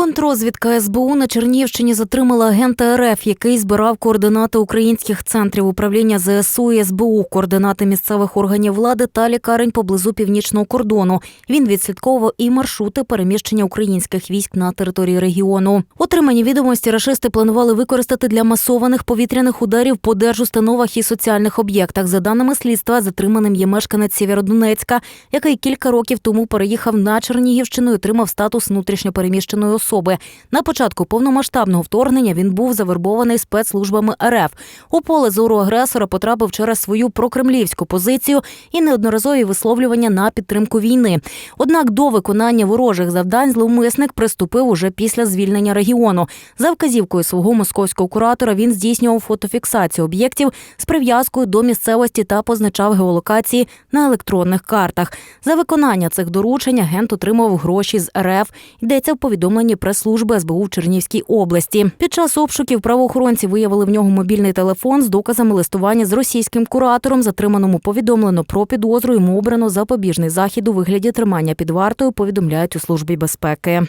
Контрозвідка СБУ на Чернігівщині затримала агента РФ, який збирав координати українських центрів управління ЗСУ і СБУ, координати місцевих органів влади та лікарень поблизу північного кордону. Він відслідковував і маршрути переміщення українських військ на території регіону. Отримані відомості рашисти планували використати для масованих повітряних ударів по держустановах і соціальних об'єктах. За даними слідства, затриманим є мешканець Сєвєродонецька, який кілька років тому переїхав на Чернігівщину і отримав статус внутрішньопереміщеної особи. На початку повномасштабного вторгнення він був завербований спецслужбами РФ. У поле зору агресора потрапив через свою прокремлівську позицію і неодноразові висловлювання на підтримку війни. Однак до виконання ворожих завдань зловмисник приступив уже після звільнення регіону. За вказівкою свого московського куратора він здійснював фотофіксацію об'єктів з прив'язкою до місцевості та позначав геолокації на електронних картах. За виконання цих доручень агент отримав гроші з РФ. Йдеться в повідомленні прес-служби СБУ в Чернівській області. Під час обшуків правоохоронці виявили в нього мобільний телефон з доказами листування з російським куратором. Затриманому повідомлено про підозру. Йому обрано запобіжний захід у вигляді тримання під вартою. Повідомляють у службі безпеки.